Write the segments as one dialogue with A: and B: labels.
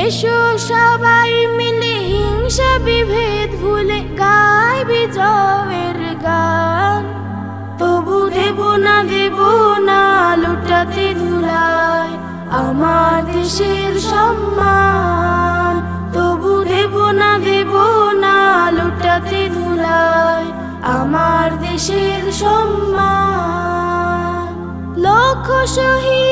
A: এসো সবাই মিলে হিংসা বিভেদ ভুলে গাই বিজয়ের গান। তবু দেব না দেব না, লুটাতে ধুলায় আমার দেশের সম্মান। তবু দেব না দেব না, লুটাতে ধুলায় আমার দেশের সম্মান। লক্ষ শহীদের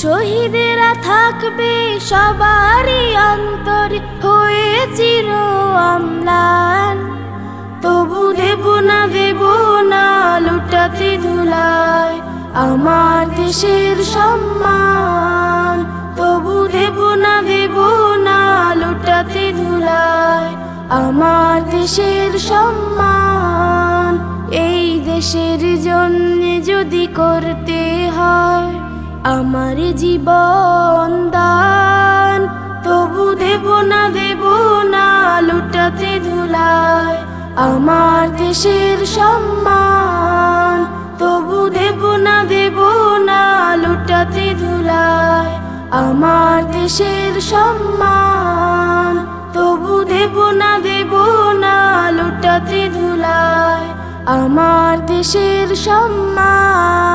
A: শহীদেরা থাকবে সবারই অন্তরে, হয়ে চির অম্লান। তবু দেব না দেব না, লুটাতে ধুলায় আমার দেশের সম্মান। তবু দেব না দেব না, লুটাতে ধুলায় আমার দেশের সম্মান। এই দেশের জন্য যদি করতে হয় আমার জীবন দান। তবু দেব না দেব না, লুটাতে ধুলায় আমার দেশের সম্মান। তবু দেব না দেব না, লুটাতে ধুলায় আমার দেশের সম্মান। তবু দেব না দেব না, লুটাতে ধুলায় আমার দেশের সম্মান।